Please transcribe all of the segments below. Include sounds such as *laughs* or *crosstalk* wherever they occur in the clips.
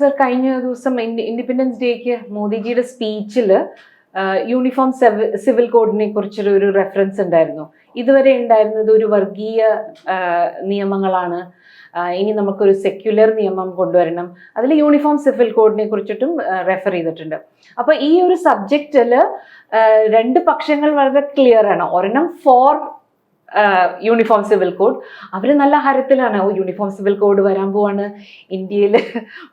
Sir കഴിഞ്ഞ ദിവസം independence ഡേക്ക് മോദിജിയുടെ സ്പീച്ചിൽ യൂണിഫോം സിവിൽ കോഡിനെ കുറിച്ചൊരു ഒരു റെഫറൻസ് ഉണ്ടായിരുന്നു. ഇതുവരെ ഉണ്ടായിരുന്നത് ഒരു വർഗീയ നിയമങ്ങളാണ്. ഇനി നമുക്കൊരു സെക്യുലർ നിയമം കൊണ്ടുവരണം. അതിൽ യൂണിഫോം സിവിൽ കോഡിനെ കുറിച്ചിട്ടും റെഫർ ചെയ്തിട്ടുണ്ട്. അപ്പോൾ ഈ ഒരു സബ്ജക്റ്റിൽ രണ്ട് പക്ഷങ്ങൾ വളരെ ക്ലിയർ ആണ്. ഒരെണ്ണം ഫോർ യൂണിഫോം സിവിൽ കോഡ് അവർ നല്ല ഹരത്തിലാണ് ഓ യൂണിഫോം സിവിൽ കോഡ് വരാൻ പോവാണ്. ഇന്ത്യയിൽ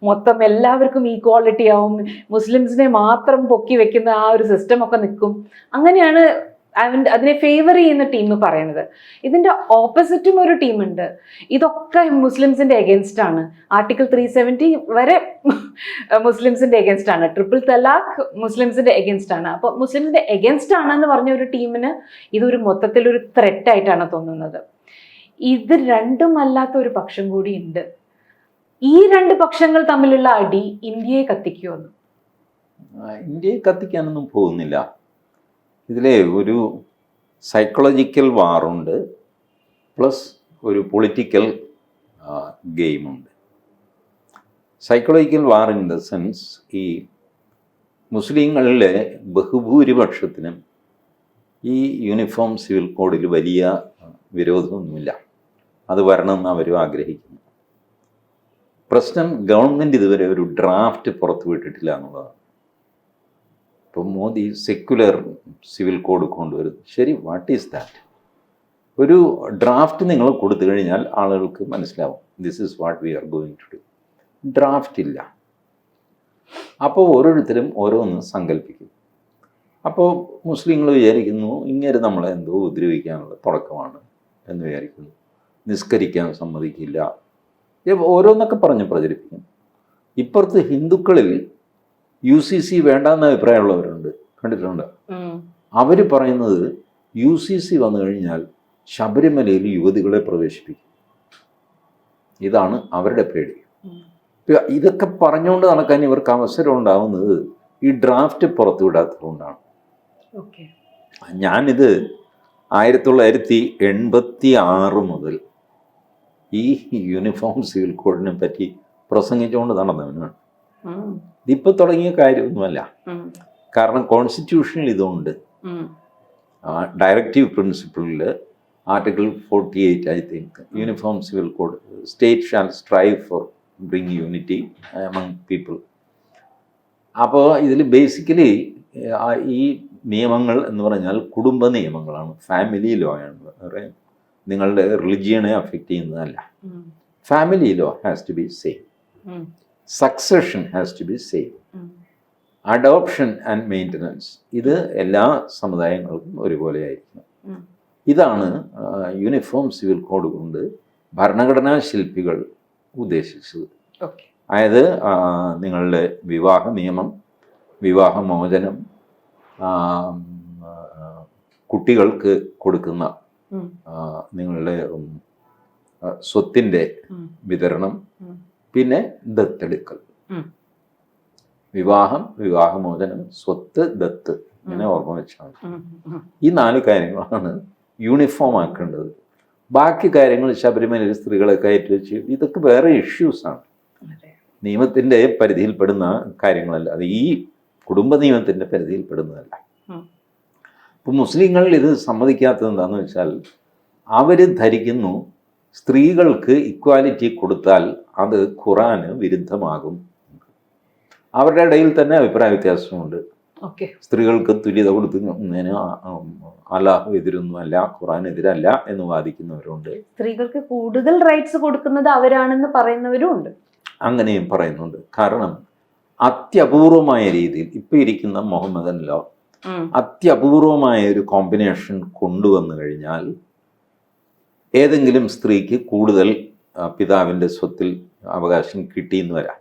മൊത്തം എല്ലാവർക്കും ഈക്വാളിറ്റി ആവും. മുസ്ലിംസിനെ മാത്രം പൊക്കി വെക്കുന്ന ആ ഒരു സിസ്റ്റം ഒക്കെ നിൽക്കും. അങ്ങനെയാണ് അവൻ- അതിനെ ഫേവർ ചെയ്യുന്ന ടീം പറയുന്നത്. ഇതിന്റെ ഓപ്പോസിറ്റും ഒരു ടീമുണ്ട് ഇതൊക്കെ മുസ്ലിംസിന്റെ എഗൻസ്റ്റ് ആണ്. ആർട്ടിക്കിൾ ത്രീ സെവന്റി വരെ *laughs* മുസ്ലിംസിന്റെ എഗൻസ്റ്റ് ആണ്. ട്രിപ്പിൾ തലാഖ് മുസ്ലിംസിന്റെ എഗൻസ്റ്റ് ആണ്. അപ്പോൾ മുസ്ലിംസിന്റെ എഗൻസ്റ്റ് ആണെന്ന് പറഞ്ഞ ഒരു ടീമിന് ഇതൊരു മൊത്തത്തിലൊരു ത്രെറ്റായിട്ടാണ് തോന്നുന്നത്. ഇത് രണ്ടും അല്ലാത്ത ഒരു പക്ഷം കൂടി ഉണ്ട്. ഈ രണ്ട് പക്ഷങ്ങൾ തമ്മിലുള്ള അടി ഇന്ത്യയെ കത്തിക്കുമെന്ന് ഇന്ത്യയെ കത്തിക്കാനൊന്നും പോകുന്നില്ല. ഇതിലെ ഒരു സൈക്കോളജിക്കൽ വാറുണ്ട് പ്ലസ് ഒരു political ഗെയിമുണ്ട് psychological war in the sense ഈ മുസ്ലിങ്ങളിലെ ബഹുഭൂരിപക്ഷത്തിനും ഈ യൂണിഫോം സിവിൽ കോഡിൽ വലിയ വിരോധമൊന്നുമില്ല. അത് വരണമെന്ന് അവരും ആഗ്രഹിക്കുന്നു. പ്രശ്നം ഗവൺമെന്റ് ഇതുവരെ ഒരു ഡ്രാഫ്റ്റ് പുറത്തുവിട്ടിട്ടില്ല എന്നുള്ളതാണ്. ഇപ്പം മോദി സെക്യുലർ സിവിൽ കോഡ് കൊണ്ടുവരുന്നു. ശരി വാട്ട് ഈസ് ദാറ്റ് ഒരു ഡ്രാഫ്റ്റ് നിങ്ങൾ കൊടുത്തു കഴിഞ്ഞാൽ ആളുകൾക്ക് മനസ്സിലാവും. This is what we are going to do draft ഇല്ല. അപ്പോൾ ഓരോരുത്തരും ഓരോന്ന് സങ്കല്പിക്കും. അപ്പോൾ മുസ്ലിങ്ങൾ വിചാരിക്കുന്നു ഇങ്ങനെ നമ്മളെ എന്തോ ഉപദ്രവിക്കാനുള്ള തുടക്കമാണ് എന്ന് വിചാരിക്കുന്നു. നിസ്കരിക്കാൻ സമ്മതിക്കില്ല. ഓരോന്നൊക്കെ പറഞ്ഞ് പ്രചരിപ്പിക്കും. ഇപ്പുറത്ത് ഹിന്ദുക്കളിൽ യു സി സി വേണ്ടെന്ന അഭിപ്രായമുള്ളവരുണ്ട്. കണ്ടിട്ടുണ്ട്. അവർ പറയുന്നത് യു സി സി വന്നു കഴിഞ്ഞാൽ ശബരിമലയിൽ യുവതികളെ പ്രവേശിപ്പിക്കും. ഇതാണ് അവരുടെ പേടി. ഇതൊക്കെ പറഞ്ഞുകൊണ്ട് നടക്കാൻ ഇവർക്ക് അവസരം ഉണ്ടാവുന്നത് ഈ ഡ്രാഫ്റ്റ് പുറത്തുവിടാത്തതുകൊണ്ടാണ് ഞാനിത് ആയിരത്തി തൊള്ളായിരത്തി എൺപത്തി ആറ് മുതൽ ഈ യൂണിഫോം സിവിൽ കോഡിനെ പറ്റി പ്രസംഗിച്ചുകൊണ്ട് നടന്നവനാണ്. ഇതിപ്പോൾ തുടങ്ങിയ കാര്യമൊന്നുമല്ല. കാരണം കോൺസ്റ്റിറ്റ്യൂഷനിൽ ഇതുണ്ട്. Directive പ്രിൻസിപ്പിളിൽ article forty eight I think uniform civil code state shall strive for bring unity among people അപ്പോൾ ഇതിൽ ബേസിക്കലി ഈ നിയമങ്ങൾ എന്ന് പറഞ്ഞാൽ കുടുംബ നിയമങ്ങളാണ്. ഫാമിലി ലോ ആണ്. നിങ്ങളുടെ റിലിജിയനെ അഫക്റ്റ് ചെയ്യുന്നതല്ല. Family law has to be same succession has to be same adoption and maintenance ഇത് എല്ലാ സമുദായങ്ങൾക്കും ഒരുപോലെ ആയിരിക്കണം ഇതാണ് യൂണിഫോം സിവിൽ കോഡ് കൊണ്ട് ഭരണഘടനാ ശില്പികൾ ഉദ്ദേശിച്ചത്. അതായത് നിങ്ങളുടെ വിവാഹ നിയമം വിവാഹമോചനം കുട്ടികൾക്ക് കൊടുക്കുന്ന നിങ്ങളുടെ സ്വത്തിന്റെ വിതരണം പിന്നെ ദത്തെടുക്കൽ. വിവാഹം വിവാഹമോചനം സ്വത്ത് ദത്ത്. ഇങ്ങനെ ഓർമ്മ വെച്ചാൽ ഈ നാല് കാര്യങ്ങളാണ് യൂണിഫോം ആക്കേണ്ടത്. ബാക്കി കാര്യങ്ങൾ ശബരിമലയിൽ സ്ത്രീകളെ കയറ്റി വെച്ച് ഇതൊക്കെ വേറെ ഇഷ്യൂസാണ് നിയമത്തിന്റെ പരിധിയിൽപ്പെടുന്ന കാര്യങ്ങളല്ല. അത് ഈ കുടുംബ നിയമത്തിന്റെ പരിധിയിൽപ്പെടുന്നതല്ല. ഇപ്പം മുസ്ലിങ്ങൾ ഇത് സമ്മതിക്കാത്തത് എന്താണെന്ന് വെച്ചാൽ അവർ ധരിക്കുന്നു സ്ത്രീകൾക്ക് ഇക്വാലിറ്റി കൊടുത്താൽ അത് ഖുറാന് വിരുദ്ധമാകും. അവരുടെ ഇടയിൽ തന്നെ അഭിപ്രായ വ്യത്യാസമുണ്ട്. സ്ത്രീകൾക്ക് തുല്യത കൊടുക്കുന്നതിന് അല്ലാഹു എതിരൊന്നുമല്ല ഖുറാൻ എതിരല്ല എന്ന് വാദിക്കുന്നവരുണ്ട്. സ്ത്രീകൾക്ക് കൂടുതൽ റൈറ്റ്സ് കൊടുക്കുന്നത് അവരാണെന്ന് പറയുന്നവരും ഉണ്ട്. അങ്ങനെയും പറയുന്നുണ്ട്. കാരണം അത്യപൂർവമായ രീതിയിൽ ഇപ്പൊ ഇരിക്കുന്ന മുഹമ്മദൻ ലോ അത്യപൂർവമായ ഒരു കോമ്പിനേഷൻ കൊണ്ടുവന്നു കഴിഞ്ഞാൽ ഏതെങ്കിലും സ്ത്രീക്ക് കൂടുതൽ പിതാവിന്റെ സ്വത്തിൽ അവകാശം കിട്ടിയെന്ന് വരാം.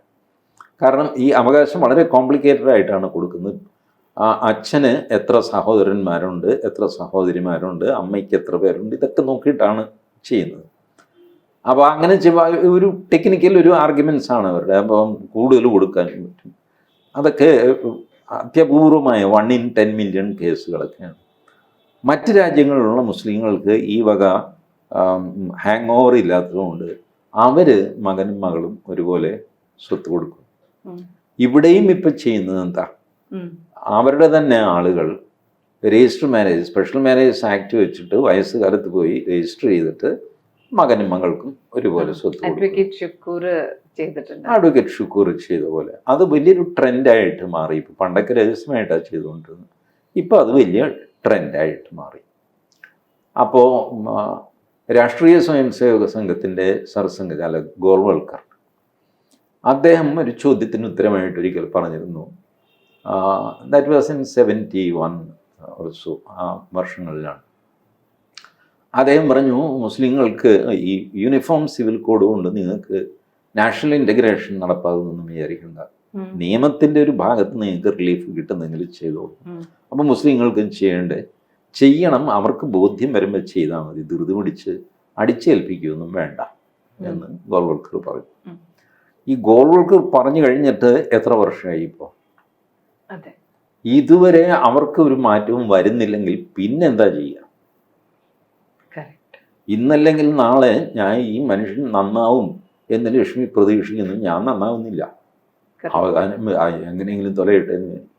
കാരണം ഈ അവകാശം വളരെ കോംപ്ലിക്കേറ്റഡ് ആയിട്ടാണ് കൊടുക്കുന്നത്. ആ അച്ഛന് എത്ര സഹോദരന്മാരുണ്ട് എത്ര സഹോദരിമാരുണ്ട് അമ്മയ്ക്ക് എത്ര പേരുണ്ട് ഇതൊക്കെ നോക്കിയിട്ടാണ് ചെയ്യുന്നത്. അപ്പോൾ അങ്ങനെ ഒരു ടെക്നിക്കൽ ഒരു ആർഗ്യുമെൻസ് ആണ് അവരുടെ. അപ്പം കൂടുതൽ കൊടുക്കാൻ പറ്റും. അതൊക്കെ അത്യപൂർവമായ വൺ ഇൻ ടെൻ മില്യൺ കേസുകളൊക്കെയാണ് മറ്റ് രാജ്യങ്ങളിലുള്ള മുസ്ലിങ്ങൾക്ക് ഈ വക ഹാങ് ഓവർ ഇല്ലാത്തതുകൊണ്ട് അവർ മകനും മകളും ഒരുപോലെ സ്വത്ത് കൊടുക്കും. ഇവിടെയും ഇപ്പം ചെയ്യുന്നത് എന്താ? അവരുടെ തന്നെ ആളുകൾ register marriage special marriage act വെച്ചിട്ട് വയസ്സുകാലത്ത് പോയി രജിസ്റ്റർ ചെയ്തിട്ട് മകനും മകൾക്കും ഒരുപോലെ സ്വത്ത് അഡ്വക്കേറ്റ് ഷുക്കൂർ ചെയ്തിട്ടുണ്ട്. അഡ്വക്കേറ്റ് ഷുക്കൂർ ചെയ്ത പോലെ. അത് വലിയൊരു ട്രെൻഡായിട്ട് മാറി. ഇപ്പൊ പണ്ടൊക്കെ രഹസ്യമായിട്ടാണ് ചെയ്തുകൊണ്ടിരുന്നത്. ഇപ്പോൾ അത് വലിയ ട്രെൻഡായിട്ട് മാറി. അപ്പോൾ രാഷ്ട്രീയ സ്വയംസേവക സംഘത്തിന്റെ സർസംഘകാല ഗോൾവൽക്കർ അദ്ദേഹം ഒരു ചോദ്യത്തിന് ഉത്തരമായിട്ട് ഒരിക്കൽ പറഞ്ഞിരുന്നു. That was in seventy one or so ആ വർഷങ്ങളിലാണ്. അദ്ദേഹം പറഞ്ഞു മുസ്ലിങ്ങൾക്ക് ഈ യൂണിഫോം സിവിൽ കോഡ് കൊണ്ട് നിങ്ങൾക്ക് നാഷണൽ ഇന്റഗ്രേഷൻ നടപ്പാകുമെന്ന് വിചാരിക്കേണ്ട. നിയമത്തിന്റെ ഒരു ഭാഗത്ത് നിങ്ങൾക്ക് റിലീഫ് കിട്ടുന്നെങ്കിൽ ചെയ്തോളൂ. അപ്പം മുസ്ലിങ്ങൾക്കും ചെയ്യേണ്ടേ ചെയ്യണം അവർക്ക് ബോധ്യം വരുമ്പോൾ ചെയ്താൽ മതി. ധൃതി പിടിച്ച് അടിച്ചേൽപ്പിക്കുകയൊന്നും വേണ്ട എന്ന് ഗോൾവൽക്കർ പറഞ്ഞു ഈ ഗോൾവൽക്കർ പറഞ്ഞു കഴിഞ്ഞിട്ട് എത്ര വർഷമായി ഇപ്പോൾ ഇതുവരെ അവർക്ക് ഒരു മാറ്റവും വരുന്നില്ലെങ്കിൽ പിന്നെന്താ ചെയ്യുക ഇന്നല്ലെങ്കിൽ നാളെ ഞാൻ ഈ മനുഷ്യൻ നന്നാവും എന്ന് ലക്ഷ്മി പ്രതീക്ഷിക്കുന്നു. ഞാൻ നന്നാവുന്നില്ല. അവസാനം എങ്ങനെയെങ്കിലും തൊലയട്ടെ എന്ന് കറക്റ്റ്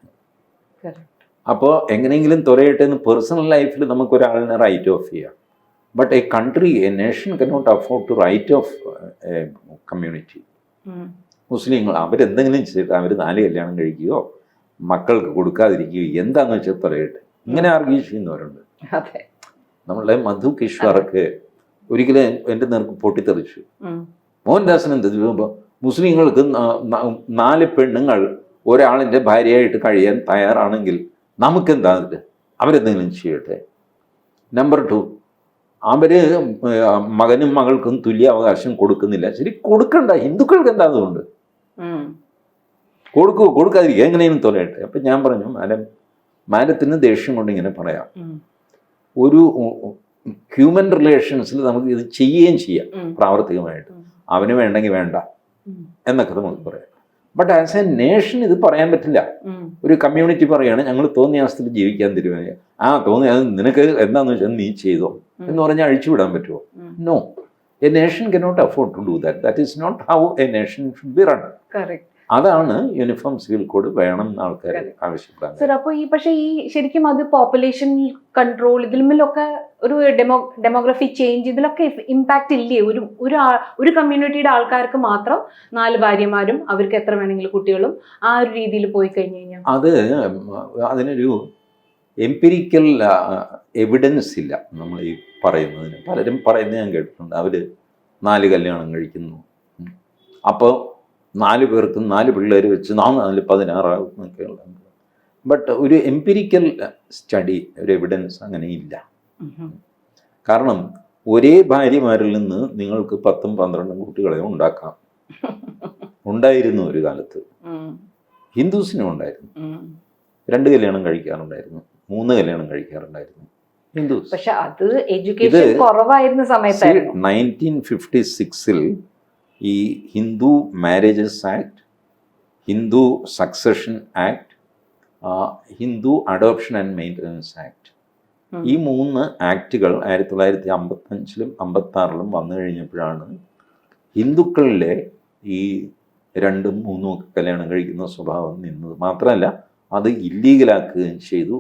അപ്പോൾ എങ്ങനെയെങ്കിലും തുരയട്ടെ എന്ന് പേഴ്സണൽ ലൈഫിൽ നമുക്ക് ഒരാളിനെ റൈറ്റ് ഓഫ് ചെയ്യാം. But a country a nation cannot afford to write off a community മുസ്ലിങ്ങൾ അവരെന്തെങ്കിലും ചെയ്തിട്ട് അവർ നാല് കല്യാണം കഴിക്കുകയോ മക്കൾക്ക് കൊടുക്കാതിരിക്കുകയോ എന്താണെന്ന് വെച്ചാൽ തൊലയട്ടെ ഇങ്ങനെ ആർഗ്യൂ ചെയ്യുന്നവരുണ്ട്. അതെ. നമ്മളുടെ മധു കിഷ്വാറൊക്കെ ഒരിക്കലും എന്റെ നേർക്ക് പൊട്ടിത്തെറിച്ചു. മോഹൻദാസൻ എന്ത് ചെയ്യുമ്പോൾ മുസ്ലിങ്ങൾക്ക് നാല് പെണ്ണുങ്ങൾ ഒരാളിന്റെ ഭാര്യയായിട്ട് കഴിയാൻ തയ്യാറാണെങ്കിൽ നമുക്കെന്താ അതിൽ അവരെന്തെങ്കിലും ചെയ്യട്ടെ. നമ്പർ ടു അവർ മകനും മകൾക്കും തുല്യ അവകാശം കൊടുക്കുന്നില്ല. ശരി കൊടുക്കണ്ട. ഹിന്ദുക്കൾക്ക് എന്താ അതുകൊണ്ട്. കൊടുക്കൂ കൊടുക്കാതിരിക്കുക. എങ്ങനെയും തൊലയട്ടെ. അപ്പം ഞാൻ പറഞ്ഞു മാഡം മാഡത്തിന് ദേഷ്യം കൊണ്ട് ഇങ്ങനെ പറയാം. ഒരു ഹ്യൂമൻ റിലേഷൻസിൽ നമുക്ക് ഇത് ചെയ്യുകയും ചെയ്യാം പ്രാവർത്തികമായിട്ട്. അവന് വേണ്ടെങ്കിൽ വേണ്ട. എന്നൊക്കെ നമുക്ക് പറയാം. ബട്ട് ആസ് എ നേഷൻ ഇത് പറയാൻ പറ്റില്ല. ഒരു കമ്മ്യൂണിറ്റി പറയുകയാണ് ഞങ്ങൾ തോന്നിയ അവസ്ഥയിൽ ജീവിക്കാൻ തീരുമാനിക്കുക ആ തോന്നി അത് നിനക്ക് എന്താന്ന് വെച്ചാൽ നീ ചെയ്തോ? എന്ന് പറഞ്ഞാൽ അഴിച്ചുവിടാൻ പറ്റുമോ. No a nation cannot afford to do that that is not how a nation should be run Correct. അതാണ് യൂണിഫോം സിവിൽ കോഡ് വേണം എന്ന് ആൾക്കാർ ആവശ്യപ്പെടാൻ. ആവശ്യപ്പെടുന്നത് സർ അപ്പോൾ ഈ പക്ഷേ ഈ ശരിക്കും അത് പോപ്പുലേഷൻ കൺട്രോൾ ഇതിലുമൊക്കെ ഒരു ഡെമോ ഡെമോഗ്രഫി ചേഞ്ച് ഇതിലൊക്കെ ഇമ്പാക്റ്റ് ഇല്ലേ? ഒരു ഒരു ഒരു കമ്മ്യൂണിറ്റിയുടെ ആൾക്കാർക്ക് മാത്രം നാല് ഭാര്യമാരും അവർക്ക് എത്ര വേണമെങ്കിലും കുട്ടികളും ആ ഒരു രീതിയിൽ പോയി കഴിഞ്ഞു കഴിഞ്ഞാൽ അത് അതിനൊരു എംപിരിക്കൽ എവിഡൻസ് ഇല്ല നമ്മൾ ഈ പറയുന്നതിന്. പലരും പറയുന്നത് ഞാൻ കേട്ടിട്ടുണ്ട്. അവർ നാല് കല്യാണം കഴിക്കുന്നു. അപ്പോൾ നാല് പേർക്കും നാല് പിള്ളേർ വെച്ച് നാല് പതിനാറാകും എന്നൊക്കെയുള്ള ബട്ട് ഒരു എംപിരിക്കൽ സ്റ്റഡി ഒരു എവിഡൻസ് അങ്ങനെ ഇല്ല കാരണം ഒരേ ഭാര്യമാരിൽ നിന്ന് നിങ്ങൾക്ക് പത്തും പന്ത്രണ്ടും കുട്ടികളെ ഉണ്ടാക്കാം. *laughs* ഉണ്ടായിരുന്നു ഒരു കാലത്ത്. ഹിന്ദുസിനും ഉണ്ടായിരുന്നു. രണ്ട് കല്യാണം കഴിക്കാറുണ്ടായിരുന്നു. മൂന്ന് കല്യാണം കഴിക്കാറുണ്ടായിരുന്നു. ഹിന്ദുസ്. പക്ഷെ അത് എഡ്യൂക്കേഷൻ കുറവായിരുന്ന സമയത്തായിരുന്നു. നയന്റീൻ ഫിഫ്റ്റി സിക്സിൽ ഈ Hindu marriages act Hindu succession act Hindu adoption and maintenance act. ഈ മൂന്ന് ആക്റ്റുകൾ ആയിരത്തി തൊള്ളായിരത്തി അമ്പത്തഞ്ചിലും അമ്പത്താറിലും വന്നു കഴിഞ്ഞപ്പോഴാണ് ഹിന്ദുക്കളിലെ ഈ രണ്ടും മൂന്നും ഒക്കെ കല്യാണം കഴിക്കുന്ന സ്വഭാവം നിന്നത്. മാത്രമല്ല അത് ഇല്ലീഗലാക്കുകയും ചെയ്തു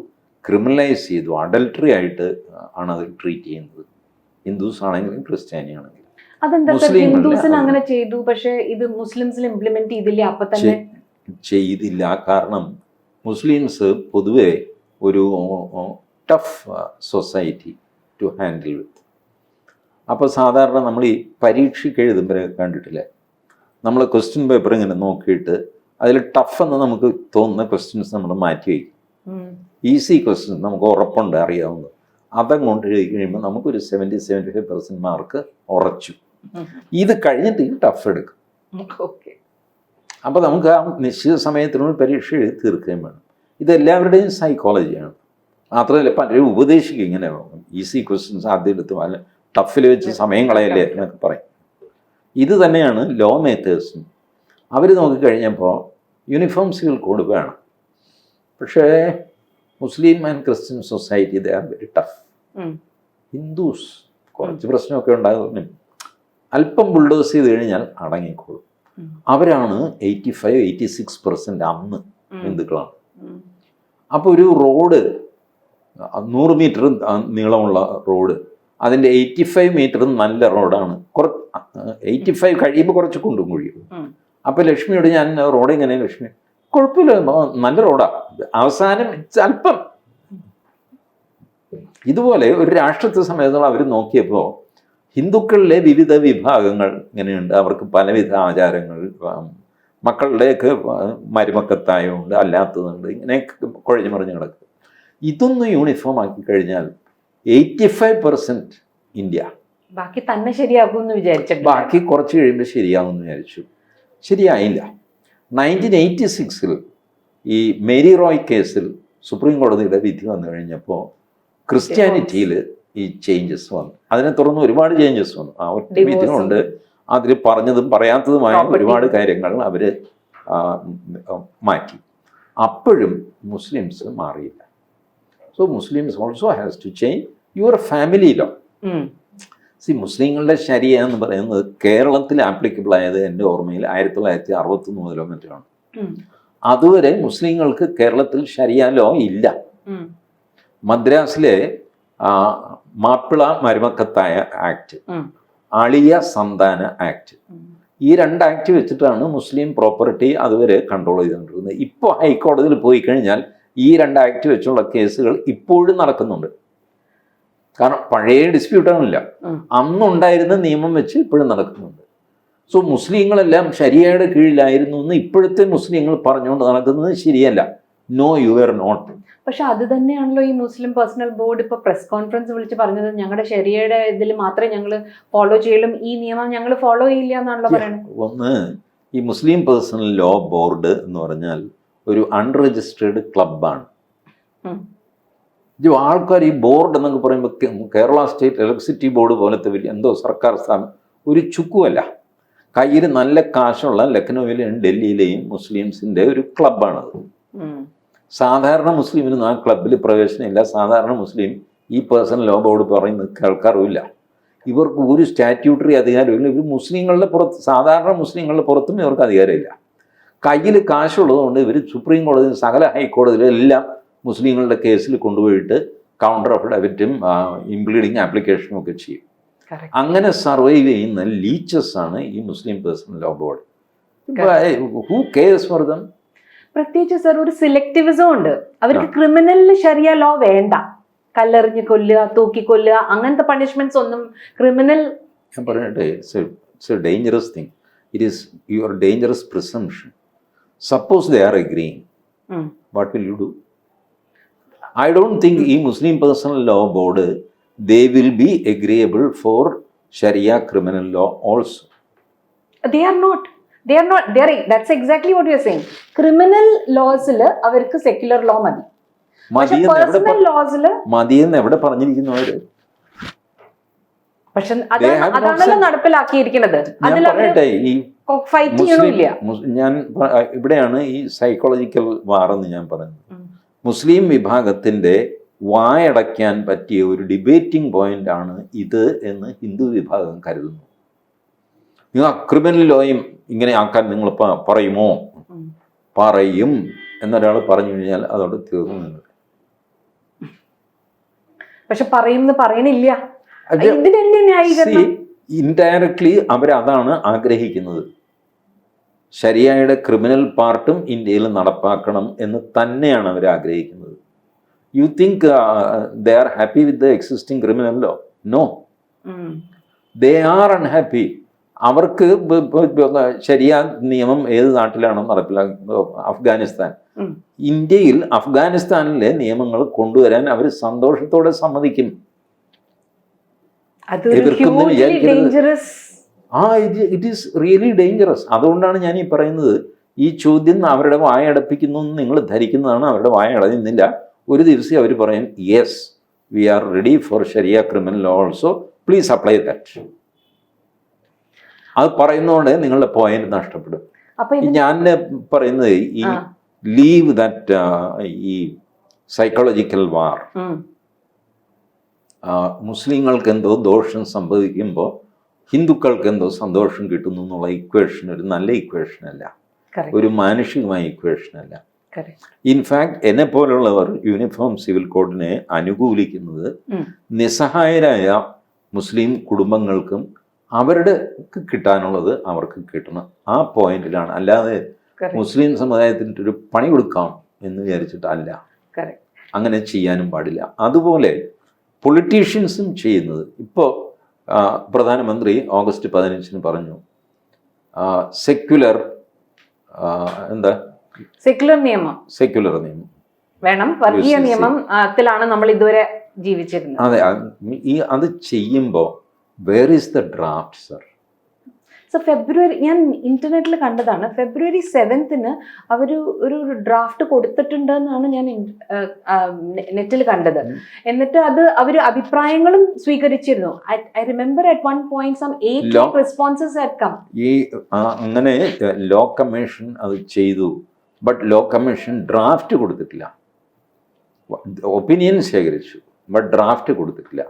ക്രിമിനലൈസ് ചെയ്തു. അഡൽട്ടറി ആയിട്ട് ആണ് അത് ട്രീറ്റ് ചെയ്യുന്നത്. ഹിന്ദുസ് ആണെങ്കിലും ക്രിസ്ത്യാനി ആണെങ്കിലും. ഹിന്ദുസിന് അങ്ങനെ ചെയ്തു പക്ഷേ ഇത് മുസ്ലിംസിൽ ഇംപ്ലിമെന്റ് ചെയ്തില്ല? അപ്പൊ തന്നെ ചെയ്തില്ല. കാരണം മുസ്ലിംസ് പൊതുവെ ഒരു tough society to handle with അപ്പോൾ സാധാരണ നമ്മൾ ഈ പരീക്ഷയ്ക്ക് എഴുതുമ്പോൾ കണ്ടിട്ടില്ലേ? നമ്മൾ ക്വസ്റ്റ്യൻ പേപ്പർ ഇങ്ങനെ നോക്കിയിട്ട് അതിൽ ടഫ് എന്ന് നമുക്ക് തോന്നുന്ന ക്വസ്റ്റ്യൻസ് നമ്മൾ മാറ്റി വയ്ക്കും. ഈസി ക്വസ്റ്റ്യൻസ് നമുക്ക് ഉറപ്പുണ്ട് അറിയാവുന്നത്. അതങ്ങോട്ട് എഴുതി കഴിയുമ്പോൾ നമുക്കൊരു seventy seventy five percent mark ഉറച്ചു. ഇത് കഴിഞ്ഞിട്ട് ടഫ് എടുക്കും. ഓക്കെ അപ്പോൾ നമുക്ക് ആ നിശ്ചിത സമയത്തിനുള്ളിൽ പരീക്ഷ എഴുതി തീർക്കുകയും വേണം. ഇതെല്ലാവരുടെയും സൈക്കോളജിയാണ് മാത്രമല്ല പലരും ഉപദേശിക്കും ഇങ്ങനെ ഈസി ക്വസ്റ്റ്യൻസ് ആദ്യം എടുത്ത് അല്ല ടഫിൽ വെച്ച് സമയം കളയല്ലേ എന്നൊക്കെ പറയും. ഇത് തന്നെയാണ് ലോ മേക്കേഴ്സും അവർ നോക്കിക്കഴിഞ്ഞപ്പോൾ യൂണിഫോംസുകൾ കൊടുക്കുകയാണ്. വേണം പക്ഷേ Muslim and Christian society they are very tough. Hindus കുറച്ച് പ്രശ്നമൊക്കെ ഉണ്ടാകും അല്പം ബുൾഡോസ് ചെയ്ത് കഴിഞ്ഞാൽ അടങ്ങിക്കോളും. അവരാണ് eighty five eighty six percent അന്ന്. ഹിന്ദുക്കളാണ് അപ്പോൾ ഒരു റോഡ് നൂറ് മീറ്റർ നീളമുള്ള റോഡ്. അതിന്റെ എയ്റ്റി ഫൈവ് മീറ്റർ നല്ല റോഡാണ്. കുറച്ച് എയ്റ്റി ഫൈവ് കഴിയുമ്പോൾ കുറച്ച് കൊണ്ടും കുഴിയും. അപ്പോൾ ലക്ഷ്മിയോട് ഞാൻ റോഡ് എങ്ങനെ ലക്ഷ്മി? കുഴപ്പമില്ല നല്ല റോഡാ. അവസാനം അല്പം. ഇതുപോലെ ഒരു രാഷ്ട്രത്തെ സമയത്ത് അവർ നോക്കിയപ്പോൾ ഹിന്ദുക്കളിലെ വിവിധ വിഭാഗങ്ങൾ ഇങ്ങനെയുണ്ട്. അവർക്ക് പലവിധ ആചാരങ്ങൾ മക്കളുടെയൊക്കെ മരുമക്കത്തായമുണ്ട് അല്ലാത്തതുണ്ട് ഇങ്ങനെ കുഴഞ്ഞു മറിഞ്ഞ് കിടക്കും. ഇതൊന്ന് യൂണിഫോം ആക്കി കഴിഞ്ഞാൽ എയ്റ്റി ഫൈവ് പെർസെന്റ് ഇന്ത്യ. ബാക്കി തന്നെ ശരിയാക്കും എന്ന് വിചാരിച്ചിട്ട് ബാക്കി കുറച്ച് കഴിയുമ്പോൾ ശരിയാകുമെന്ന് വിചാരിച്ചു. ശരിയായില്ല. നയന്റീൻ എയ്റ്റി സിക്സിൽ ഈ മേരി റോയ് കേസിൽ സുപ്രീം കോടതിയുടെ വിധി വന്നു കഴിഞ്ഞപ്പോൾ ക്രിസ്ത്യാനിറ്റിയിൽ ഈ ചേഞ്ചസ് വന്നു. അതിനെ തുടർന്ന് ഒരുപാട് ചേഞ്ചസ് വന്നു. ആ ഒറ്റ വിധി കൊണ്ട് അതിൽ പറഞ്ഞതും പറയാത്തതുമായ ഒരുപാട് കാര്യങ്ങൾ അവർ മാറ്റി. അപ്പോഴും മുസ്ലിംസ് മാറിയില്ല. So Muslims also has to change your family law. See മുസ്ലിങ്ങളുടെ ശരിയ എന്ന് പറയുന്നത് കേരളത്തിൽ ആപ്ലിക്കബിൾ ആയത് എന്റെ ഓർമ്മയിൽ ആയിരത്തി തൊള്ളായിരത്തി അറുപത്തി മുതലോ മറ്റാണ്. അതുവരെ മുസ്ലിങ്ങൾക്ക് കേരളത്തിൽ ശരിയ ലോ ഇല്ല. മദ്രാസിലെ മാപ്പിള മരുമക്കത്തായ ആക്ട്. അളിയ സന്താന ആക്ട്. ഈ രണ്ട് ആക്ട് വെച്ചിട്ടാണ് മുസ്ലിം പ്രോപ്പർട്ടി അതുവരെ കൺട്രോൾ ചെയ്തുകൊണ്ടിരുന്നത് ഇപ്പോൾ ഹൈക്കോടതിയിൽ പോയി കഴിഞ്ഞാൽ ഈ രണ്ട് ആക്ട് വെച്ചുള്ള കേസുകൾ ഇപ്പോഴും നടക്കുന്നുണ്ട്. കാരണം പഴയ ഡിസ്പ്യൂട്ടാണില്ല. അന്നുണ്ടായിരുന്ന നിയമം വെച്ച് ഇപ്പോഴും നടക്കുന്നുണ്ട്. സോ മുസ്ലിങ്ങളെല്ലാം ശരിയയുടെ കീഴിലായിരുന്നു എന്ന് ഇപ്പോഴത്തെ മുസ്ലിങ്ങൾ പറഞ്ഞുകൊണ്ട് നടക്കുന്നത് ശരിയല്ല. നോ യു ആർ നോട്ട് പക്ഷെ അത് തന്നെയാണല്ലോ ഈ മുസ്ലിം പേഴ്സണൽ ബോർഡ് ഇപ്പൊ പ്രസ് കോൺഫറൻസ് വിളിച്ച് പറഞ്ഞത്. ഞങ്ങളുടെ ശരിയയുടെ ഇതിൽ മാത്രമേ ഞങ്ങൾ ഫോളോ ചെയ്യലും ഈ നിയമം ഞങ്ങൾ ഫോളോ ചെയ്യില്ല എന്നാണല്ലോ പറയുന്നത് ഒന്ന് ഈ മുസ്ലിം പേഴ്സണൽ ലോ ബോർഡ് എന്ന് പറഞ്ഞാൽ ഒരു അൺരജിസ്റ്റേർഡ് ക്ലബാണ് ആൾക്കാർ ഈ ബോർഡ് എന്നൊക്കെ പറയുമ്പോൾ കേരള സ്റ്റേറ്റ് ഇലക്ട്രിസിറ്റി ബോർഡ് പോലത്തെ വലിയ എന്തോ സർക്കാർ സ്ഥാപനം ഒരു ചുക്കുമല്ല കയ്യിൽ നല്ല കാശുള്ള ലക്നൌവിലെയും ഡൽഹിയിലെയും മുസ്ലിംസിന്റെ ഒരു ക്ലബ്ബാണത് ഉം. സാധാരണ മുസ്ലിമിന് ആ ക്ലബിൽ പ്രവേശനമില്ല. സാധാരണ മുസ്ലിം ഈ പേഴ്സണൽ ലോ ബോർഡ് പറയുന്നത് കേൾക്കാറുമില്ല. ഇവർക്ക് ഒരു സ്റ്റാറ്റ്യൂട്ടറി അധികാരമില്ല ഇവർ മുസ്ലിങ്ങളുടെ പുറത്ത് സാധാരണ മുസ്ലിങ്ങളുടെ പുറത്തും ഇവർക്ക് അധികാരമില്ല. കയ്യിൽ കാശുള്ളതുകൊണ്ട് ഇവർ സുപ്രീം കോടതി സകല ഹൈക്കോടതിയിലും എല്ലാം മുസ്ലിങ്ങളുടെ കേസിൽ കൊണ്ടുപോയിട്ട് കൗണ്ടർ അഫിഡവിറ്റും ഇംപ്ലീഡിങ് ആപ്ലിക്കേഷനും ഒക്കെ ചെയ്യും. അങ്ങനെ സർവൈവ് ചെയ്യുന്ന ലീച്ചസ് ആണ് ഈ Muslim personal law board. Who cares for them പ്രത്യേകിച്ച് സർ ഒരു സിലക്ടിവിസം ഉണ്ട്. അവർക്ക് ക്രിമിനലിന് ശരിയ ലോ വേണ്ട. കല്ലെറിഞ്ഞ് കൊല്ലുക തൂക്കി കൊല്ലുക അങ്ങനത്തെ പണിഷ്മെന്റ്സ് ഒന്നും ക്രിമിനൽ ഞാൻ പറയട്ടെ dangerous thing it is your dangerous presumption suppose they are agreeing what will you do I don't think ഈ Muslim personal law board they will be agreeable for Sharia criminal law also they are not they are not they are that's exactly what you are saying criminal ലോസിൽ അവർക്ക് secular law മതി. Personal ലോസിൽ മതിയെന്ന് എവിടെ പറഞ്ഞിരിക്കുന്നു അവർ? പക്ഷെ അതാണല്ലോ നടപ്പിലാക്കിയിരിക്കുന്നത്. അതിൽ പറയട്ടെ ഈ ഫൈറ്റ് ചെയ്യണില്ല ഞാൻ ഇവിടെയാണ് ഈ സൈക്കോളജിക്കൽ വാറെന്ന് ഞാൻ പറയുന്നത്. മുസ്ലിം വിഭാഗത്തിന്റെ വായടയ്ക്കാൻ പറ്റിയ ഒരു ഡിബേറ്റിംഗ് പോയിന്റ് ആണ് ഇത് എന്ന് ഹിന്ദു വിഭാഗം കരുതുന്നു. നിങ്ങൾ ക്രിമിനൽ ലോയും ഇങ്ങനെ ആക്കാൻ നിങ്ങൾ പറയുമോ? പറയും എന്നൊരാൾ പറഞ്ഞു കഴിഞ്ഞാൽ അതോടെ തീർന്നു നിങ്ങൾ പക്ഷെ പറയും പറയണില്ല. ഇതിനെന്നെ ന്യായീകരണം. ഇൻഡയറക്ട്ലി അവരതാണ് ആഗ്രഹിക്കുന്നത്. ശരിയായുടെ ക്രിമിനൽ പാർട്ടും ഇന്ത്യയിൽ നടപ്പാക്കണം എന്ന് തന്നെയാണ് അവർ ആഗ്രഹിക്കുന്നത്. You think they are happy with the existing criminal law no. They are unhappy അവർക്ക് ശരിയാ നിയമം ഏത് നാട്ടിലാണോ നടപ്പിലാക്കുന്നത്? അഫ്ഗാനിസ്ഥാൻ. ഇന്ത്യയിൽ അഫ്ഗാനിസ്ഥാനിലെ നിയമങ്ങൾ കൊണ്ടുവരാൻ അവർ സന്തോഷത്തോടെ സമ്മതിക്കും. അതൊരു hugely ആ ഇത് ഇറ്റ് ഈസ് റിയലി ഡേഞ്ചറസ് അതുകൊണ്ടാണ് ഞാൻ ഈ പറയുന്നത് ഈ ചോദ്യം അവരുടെ വായ അടപ്പിക്കുന്നു എന്ന് നിങ്ങൾ ധരിക്കുന്നതാണ് അവരുടെ വായ അടയുന്നില്ല. ഒരു ദിവസം അവർ പറയും yes we are ready for sharia criminal also please apply that അത് പറയുന്നതുകൊണ്ട് നിങ്ങളുടെ പോയിന്റ് നഷ്ടപ്പെടും. അപ്പൊ ഞാൻ പറയുന്നത് ഈ ലീവ് ദാറ്റ് ഈ സൈക്കോളജിക്കൽ വാർ. മുസ്ലിങ്ങൾക്ക് എന്തോ ദോഷം സംഭവിക്കുമ്പോൾ ഹിന്ദുക്കൾക്ക് എന്തോ സന്തോഷം കിട്ടുന്നു എന്നുള്ള ഇക്വേഷൻ ഒരു നല്ല ഇക്വേഷൻ അല്ല. ഒരു മാനുഷികമായ ഇക്വേഷൻ അല്ല. ഇൻഫാക്ട് എന്നെ പോലുള്ളവർ യൂണിഫോം സിവിൽ കോഡിനെ അനുകൂലിക്കുന്നത്. നിസ്സഹായരായ മുസ്ലിം കുടുംബങ്ങൾക്കും അവരുടെ കിട്ടാനുള്ളത് അവർക്ക് കിട്ടണം. ആ പോയിന്റിലാണ് അല്ലാതെ മുസ്ലിം സമുദായത്തിന് ഒരു പണി കൊടുക്കാം എന്ന് വിചാരിച്ചിട്ടല്ല. അങ്ങനെ ചെയ്യാനും പാടില്ല. അതുപോലെ പൊളിറ്റീഷ്യൻസും ചെയ്യുന്നത്. ഇപ്പോൾ പ്രധാനമന്ത്രി ഓഗസ്റ്റ് പതിനഞ്ചിന് പറഞ്ഞു സെക്യുലർ എന്താ? സെക്യുലർ നിയമം. സെക്യുലർ നിയമം. വേണം. വർഗീയ. നിയമത്തിലാണ് നമ്മൾ ഇതുവരെ ജീവിച്ചിരുന്നത്. അതെ അത് ഈ അത് ചെയ്യുമ്പോൾ where is the draft sir so February ഞാൻ ഇന്റർനെറ്റിൽ കണ്ടതാണ്. ഫെബ്രുവരി സെവൻത്തിന് അവർ ഒരു ഡ്രാഫ്റ്റ് കൊടുത്തിട്ടുണ്ട് എന്നാണ് ഞാൻ നെറ്റിൽ കണ്ടത്. എന്നിട്ട് അത് അവർ അഭിപ്രായങ്ങളും സ്വീകരിച്ചിരുന്നു. I remember at one point some eight responses outcome ഈ അങ്ങനെ ലോ കമ്മീഷൻ അത് ചെയ്തു. ബട്ട് ലോ കമ്മീഷൻ ഡ്രാഫ്റ്റ് കൊടുത്തിട്ടില്ല. ഒപ്പീനിയൻ ശേഖരിച്ചു. ബട്ട് ഡ്രാഫ്റ്റ് കൊടുത്തിട്ടില്ല.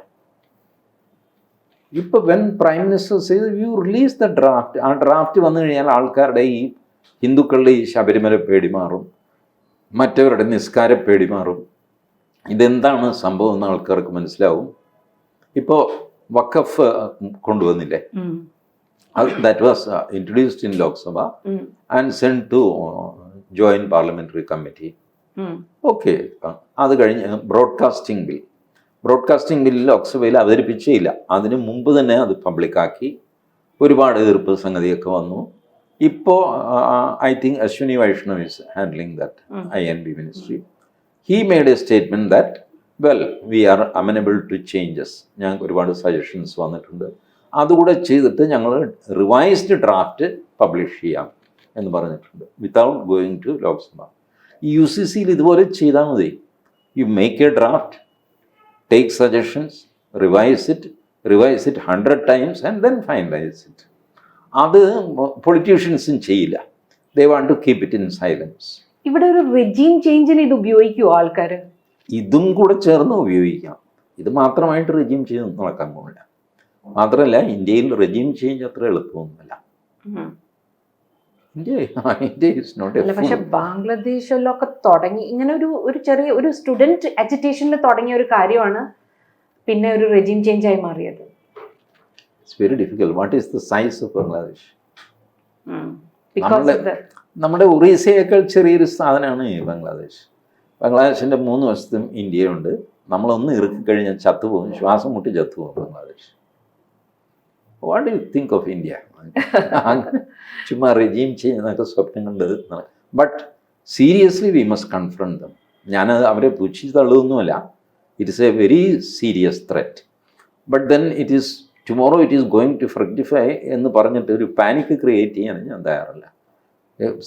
ഇപ്പൊ വെൻ പ്രൈം മിനിസ്റ്റർ ചെയ്ത് യു റിലീസ് ദ ഡ്രാഫ്റ്റ് ആ ഡ്രാഫ്റ്റ് വന്നു കഴിഞ്ഞാൽ ആൾക്കാരുടെ ഈ ഹിന്ദുക്കളുടെ ഈ ശബരിമല പേടി മാറും. മറ്റവരുടെ നിസ്കാര പേടി മാറും. ഇതെന്താണ് സംഭവം എന്ന് ആൾക്കാർക്ക് മനസ്സിലാവും. ഇപ്പോൾ വഖഫ് കൊണ്ടുവന്നില്ലേ? That was introduced in Lok Sabha and send to joint parliamentary committee okay അത് കഴിഞ്ഞ് ബ്രോഡ്കാസ്റ്റിംഗ് ബിൽ ബ്രോഡ്കാസ്റ്റിംഗ് ബില്ല് ലോക്സഭയിൽ അവതരിപ്പിച്ചേയില്ല. അതിന് മുമ്പ് തന്നെ അത് പബ്ലിക്കാക്കി ഒരുപാട് എതിർപ്പ് സംഗതിയൊക്കെ വന്നു. ഇപ്പോൾ I think Ashwini Vaishnaw is handling that. I N B ministry he made a statement that well we are amenable to changes ഞങ്ങൾക്ക് ഒരുപാട് സജഷൻസ് വന്നിട്ടുണ്ട്. അതുകൂടെ ചെയ്തിട്ട് ഞങ്ങൾ റിവൈസ്ഡ് ഡ്രാഫ്റ്റ് പബ്ലിഷ് ചെയ്യാം എന്ന് പറഞ്ഞിട്ടുണ്ട്. Without going to Lok Sabha. ഈ യു സി സിയിൽ ഇതുപോലെ ചെയ്താൽ മതി. You make a draft take suggestions revise it revise it hundred times and then finalise it അത് പൊളിറ്റീഷ്യൻസും ചെയ്യില്ല. They want to keep it in silence ഇവിടെ ഒരു റെജീം ചേഞ്ചിന് ഇത് ഉപയോഗിക്കുമോ ആൾക്കാർ ഇതും കൂടെ ചേർന്ന് ഉപയോഗിക്കാം. ഇത് മാത്രമായിട്ട് റെജീം ചെയ്ത് നടക്കാൻ പോകില്ല മാത്രമല്ല ഇന്ത്യയിൽ റെജീം ചേഞ്ച് അത്ര എളുപ്പമൊന്നുമല്ല. ഇന്ത്യ ഇന്ത്യ ഇസ് നോട്ട് അല്ല പക്ഷെ ബാംഗ്ലാദേശിലൊക്കെ തുടങ്ങി ഇങ്ങനെ ഒരു ഒരു ചെറിയ ഒരു സ്റ്റുഡന്റ് അജിറ്റേഷനിൽ തുടങ്ങിയ ഒരു കാര്യമാണ് പിന്നെ ഒരു റെജീം ചേഞ്ച് ആയി മാറിയത്. It's very difficult what is the size of Bangladesh നമ്മുടെ ഒറീസയേക്കാൾ ചെറിയൊരു സാധനമാണ് ബംഗ്ലാദേശ്. ബംഗ്ലാദേശിന്റെ മൂന്ന് വശത്തും ഇന്ത്യയുണ്ട്. നമ്മളൊന്ന് ഇറുക്കി കഴിഞ്ഞാൽ ചത്തുപോകും. ശ്വാസം മുട്ടി ചത്തുപോകും Bangladesh. What you think of India ചുമ്മാ റെജീം ചെയ്യുന്നതൊക്കെ സ്വപ്നം കണ്ടത് but seriously we must confront them ഞാനത് അവരെ പൂച്ചി തള്ളുന്നുമല്ല it is a very serious threat but then it is tomorrow it is going to fructify എന്ന് പറഞ്ഞിട്ട് ഒരു പാനിക് ക്രിയേറ്റ് ചെയ്യാൻ ഞാൻ തയ്യാറല്ല.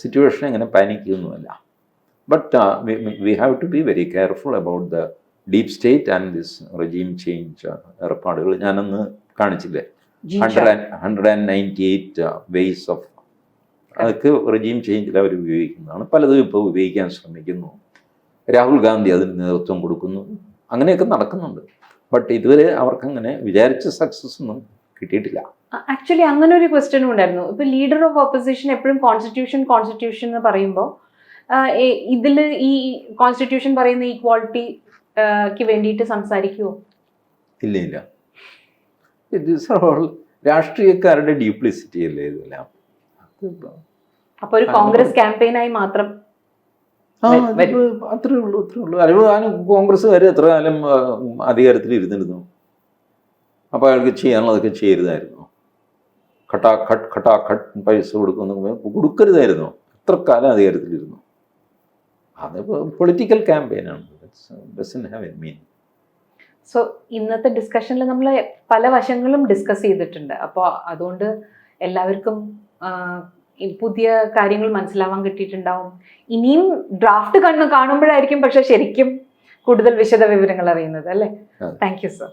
സിറ്റുവേഷൻ അങ്ങനെ പാനിക്കൊന്നുമല്ല but we have to be very careful about the deep state and this regime change ഏർപ്പാടുകൾ. ഞാനന്ന് കാണിച്ചില്ലേ? Hundred and hundred and ninety eight ways of അതൊക്കെ റെജീം ചേഞ്ചിൽ അവർ ഉപയോഗിക്കുന്നതാണ് പലതും ഇപ്പോൾ ഉപയോഗിക്കാൻ ശ്രമിക്കുന്നു. രാഹുൽ ഗാന്ധി അതിന് നേതൃത്വം കൊടുക്കുന്നു. അങ്ങനെയൊക്കെ നടക്കുന്നുണ്ട്. ബട്ട് ഇതുവരെ അവർക്കങ്ങനെ വിചാരിച്ച സക്സസ് ഒന്നും കിട്ടിയിട്ടില്ല. ആക്ച്വലി അങ്ങനെ ഒരു ക്വസ്റ്റ്യനും ഉണ്ടായിരുന്നു. ഇപ്പൊ ലീഡർ ഓഫ് ഓപ്പോസിഷൻ എപ്പോഴും കോൺസ്റ്റിറ്റ്യൂഷൻ കോൺസ്റ്റിറ്റ്യൂഷൻ എന്ന് പറയുമ്പോൾ ഇതിൽ ഈ കോൺസ്റ്റിറ്റ്യൂഷൻ പറയുന്ന ഈക്വാളിറ്റിക്ക് വേണ്ടിയിട്ട് സംസാരിക്കുമോ ഇല്ല ഇല്ല. ഇറ്റ് ഈസ് ഓൾ രാഷ്ട്രീയക്കാരുടെ ഡ്യൂപ്ലിസിറ്റി അല്ലേ ഇതെല്ലാം? അപ്പോൾ അപ്പൊ ഒരു കോൺഗ്രസ് ക്യാമ്പയിനായി മാത്രം അത്രേ ഉള്ളൂ അത്രേ ഉള്ളൂ. കോൺഗ്രസ് ഞാൻ കോൺഗ്രസ്സുകാർ എത്ര കാലം അധികാരത്തിൽ ഇരുന്നിരുന്നു? അപ്പോൾ അയാൾക്ക് ചെയ്യാനുള്ളതൊക്കെ ചെയ്യരുതായിരുന്നു. ഖട്ടാ ഖട്ട് ഖട്ടാ ഖട്ട് പൈസ കൊടുക്കുന്നു കൊടുക്കരുതായിരുന്നു. എത്ര കാലം അധികാരത്തിലിരുന്നു അത് political ക്യാമ്പയിനാണ്. Doesn't have a mean so ഇന്നത്തെ ഡിസ്കഷനിൽ നമ്മൾ പല വശങ്ങളും ഡിസ്കസ് ചെയ്തിട്ടുണ്ട്. അപ്പോൾ അതുകൊണ്ട് എല്ലാവർക്കും പുതിയ കാര്യങ്ങൾ മനസ്സിലാവാൻ കിട്ടിയിട്ടുണ്ടാവും. ഇനിയും ഡ്രാഫ്റ്റ് കണ്ണ് കാണുമ്പോഴായിരിക്കും പക്ഷെ ശരിക്കും കൂടുതൽ വിശദ വിവരങ്ങൾ അറിയുന്നത് അല്ലേ. Thank you sir